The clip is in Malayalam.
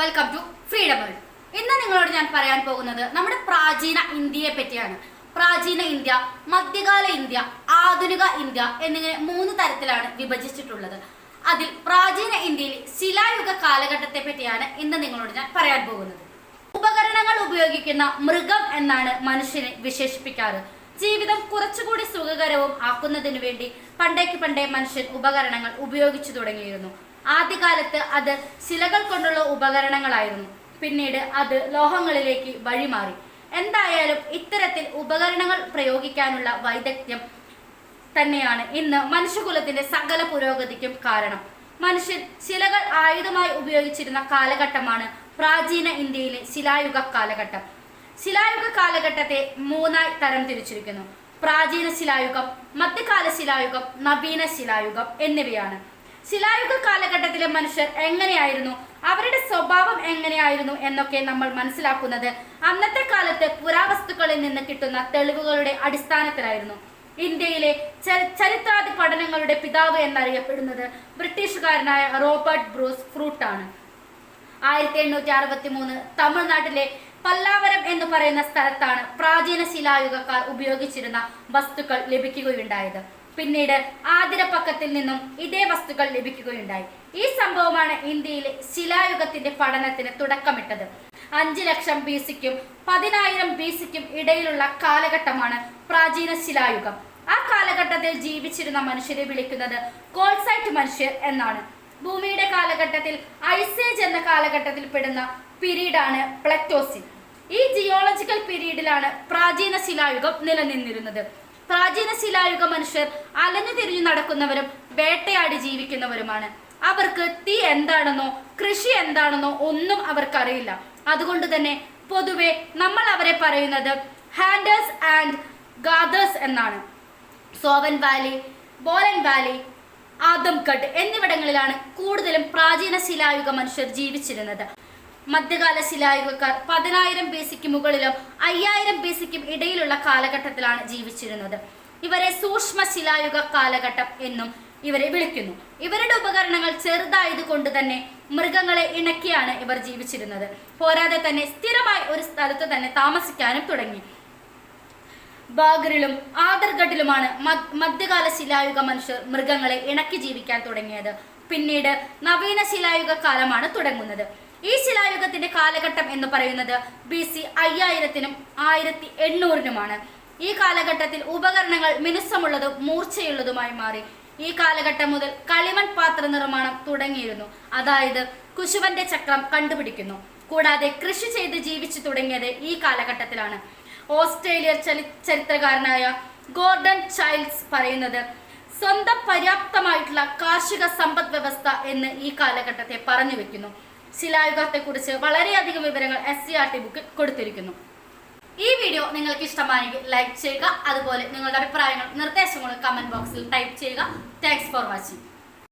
വെൽക്കം ടു ഫ്രീഡം വേൾഡ് ഇന്ന് നിങ്ങളോട് ഞാൻ പറയാൻ പോകുന്നത് നമ്മുടെ പ്രാചീന ഇന്ത്യയെ പറ്റിയാണ്. പ്രാചീന ഇന്ത്യ മധ്യകാല ഇന്ത്യ ആധുനിക ഇന്ത്യ എന്നിങ്ങനെ മൂന്ന് തരത്തിലാണ് വിഭജിച്ചിട്ടുള്ളത്. അതിൽ പ്രാചീന ഇന്ത്യയിൽ ശിലായുഗ കാലഘട്ടത്തെ പറ്റിയാണ് ഇന്ന് നിങ്ങളോട് ഞാൻ പറയാൻ പോകുന്നത്. ഉപകരണങ്ങൾ ഉപയോഗിക്കുന്ന മൃഗം എന്നാണ് മനുഷ്യനെ വിശേഷിപ്പിക്കാറ്. ജീവിതം കുറച്ചുകൂടി സുഖകരവും ആക്കുന്നതിനു വേണ്ടി പണ്ടേക്ക് പണ്ടേ മനുഷ്യൻ ഉപകരണങ്ങൾ ഉപയോഗിച്ചു തുടങ്ങിയിരുന്നു. ആദ്യകാലത്ത് അത് ശിലകൾ കൊണ്ടുള്ള ഉപകരണങ്ങളായിരുന്നു. പിന്നീട് അത് ലോഹങ്ങളിലേക്ക് വഴിമാറി. എന്തായാലും ഇത്തരത്തിൽ ഉപകരണങ്ങൾ പ്രയോഗിക്കാനുള്ള വൈദഗ്ധ്യം തന്നെയാണ് ഇന്ന് മനുഷ്യകുലത്തിന്റെ സകല പുരോഗതിക്കും കാരണം. മനുഷ്യൻ ശിലകൾ ആയുധമായി ഉപയോഗിച്ചിരുന്ന കാലഘട്ടമാണ് പ്രാചീന ഇന്ത്യയിലെ ശിലായുഗ കാലഘട്ടം. ശിലായുഗ കാലഘട്ടത്തെ മൂന്നായി തരം തിരിച്ചിരിക്കുന്നു പ്രാചീന ശിലായുഗം മധ്യകാല ശിലായുഗം നവീന ശിലായുഗം എന്നിവയാണ്. ശിലായുഗ കാലഘട്ടത്തിലെ മനുഷ്യർ എങ്ങനെയായിരുന്നു? അവരുടെ സ്വഭാവം എങ്ങനെയായിരുന്നു എന്നൊക്കെ നമ്മൾ മനസ്സിലാക്കുന്നത്. അന്നത്തെ കാലത്ത് പുരാവസ്തുക്കളിൽ നിന്ന് കിട്ടുന്ന തെളിവുകളുടെ അടിസ്ഥാനത്തിലായിരുന്നു. ഇന്ത്യയിലെ ചരിത്രാതി പഠനങ്ങളുടെ പിതാവ് എന്നറിയപ്പെടുന്നത് ബ്രിട്ടീഷുകാരനായ റോബർട്ട് ബ്രൂസ് ഫ്രൂട്ട് ആണ് ആയിരത്തി എണ്ണൂറ്റി അറുപത്തി മൂന്ന് തമിഴ്നാട്ടിലെ പല്ലാവരം എന്ന് പറയുന്ന സ്ഥലത്താണ് പ്രാചീന ശിലായുഗക്കാർ ഉപയോഗിച്ചിരുന്ന വസ്തുക്കൾ ലഭിക്കുകയുണ്ടായത്. പിന്നീട് ആതിരപ്പക്കത്തിൽ നിന്നും ഇതേ വസ്തുക്കൾ ലഭിക്കുകയുണ്ടായി. ഈ സംഭവമാണ് ഇന്ത്യയിലെ ശിലായുഗത്തിന്റെ പഠനത്തിന് തുടക്കമിട്ടത്. അഞ്ച് ലക്ഷം ബി സിക്കും പതിനായിരം ബി സിക്കും ഇടയിലുള്ള കാലഘട്ടമാണ് പ്രാചീന ശിലായുഗം. ആ കാലഘട്ടത്തിൽ ജീവിച്ചിരുന്ന മനുഷ്യരെ വിളിക്കുന്നത് കോൾസൈറ്റ് മനുഷ്യർ എന്നാണ്. ഭൂമിയുടെ കാലഘട്ടത്തിൽ ഐസേജ് എന്ന കാലഘട്ടത്തിൽ പെടുന്ന പിരീഡാണ് പ്ലക്ടോസിൻ ഈ ജിയോളജിക്കൽ പീരീഡിലാണ് പ്രാചീന ശിലായുഗം നിലനിന്നിരുന്നത്. പ്രാചീന ശിലായുഗ മനുഷ്യർ അലഞ്ഞു തിരിഞ്ഞു നടക്കുന്നവരും വേട്ടയാടി ജീവിക്കുന്നവരുമാണ്. അവർക്ക് തീ എന്താണെന്നോ കൃഷി എന്താണെന്നോ ഒന്നും അവർക്കറിയില്ല. അതുകൊണ്ട് തന്നെ പൊതുവെ നമ്മൾ അവരെ പറയുന്നത് ഹാൻഡേഴ്സ് ആൻഡ് ഗാദേഴ്സ് എന്നാണ്. സോവൻ വാലി ബോലൻ വാലി ആദംഗഡ് എന്നിവിടങ്ങളിലാണ് കൂടുതലും പ്രാചീന ശിലായുഗ മനുഷ്യർ ജീവിച്ചിരുന്നത്. മധ്യകാല ശിലായുഗക്കാർ പതിനായിരം ബി സിക്ക് മുകളിലും അയ്യായിരം ബി സിക്കും ഇടയിലുള്ള കാലഘട്ടത്തിലാണ് ജീവിച്ചിരുന്നത്. ഇവരെ സൂക്ഷ്മ ശിലായുഗ കാലഘട്ടം എന്നും ഇവരെ വിളിക്കുന്നു. ഇവരുടെ ഉപകരണങ്ങൾ ചെറുതായതുകൊണ്ട് തന്നെ മൃഗങ്ങളെ ഇണക്കിയാണ് ഇവർ ജീവിച്ചിരുന്നത്. പോരാതെ തന്നെ സ്ഥിരമായി ഒരു സ്ഥലത്ത് തന്നെ താമസിക്കാനും തുടങ്ങി. ബാഗറിലും ആദർഗഡിലുമാണ് മധ്യകാല ശിലായുഗ മനുഷ്യർ മൃഗങ്ങളെ ഇണക്കി ജീവിക്കാൻ തുടങ്ങിയത്. പിന്നീട് നവീന ശിലായുഗ കാലമാണ് തുടങ്ങുന്നത്. ഈ ശിലായുഗത്തിന്റെ കാലഘട്ടം എന്ന് പറയുന്നത് ബി സി അയ്യായിരത്തിനും ആയിരത്തി എണ്ണൂറിനുമാണ്. ഈ കാലഘട്ടത്തിൽ ഉപകരണങ്ങൾ മിനുസമുള്ളതും മൂർച്ചയുള്ളതുമായി മാറി. ഈ കാലഘട്ടം മുതൽ കളിമൺ പാത്ര നിർമ്മാണം തുടങ്ങിയിരുന്നു. അതായത് കുശുവന്റെ ചക്രം കണ്ടുപിടിക്കുന്നു. കൂടാതെ കൃഷി ചെയ്ത് ജീവിച്ചു തുടങ്ങിയത് ഈ കാലഘട്ടത്തിലാണ്. ഓസ്ട്രേലിയ ചലി ചരിത്രകാരനായ ഗോർഡൻ ചൈൽഡ്സ് പറയുന്നത് സ്വന്തം പര്യാപ്തമായിട്ടുള്ള കാർഷിക സമ്പദ് വ്യവസ്ഥ എന്ന് ഈ കാലഘട്ടത്തെ പറഞ്ഞു വെക്കുന്നു. ശിലായുഗത്തെക്കുറിച്ച് വളരെയധികം വിവരങ്ങൾ എസ് സി ആർ ടി ബുക്കിൽ കൊടുത്തിരിക്കുന്നു. ഈ വീഡിയോ നിങ്ങൾക്ക് ഇഷ്ടമായെങ്കിൽ ലൈക്ക് ചെയ്യുക അതുപോലെ നിങ്ങളുടെ അഭിപ്രായങ്ങളും നിർദ്ദേശങ്ങളും കമന്റ് ബോക്സിൽ ടൈപ്പ് ചെയ്യുക. Thanks for watching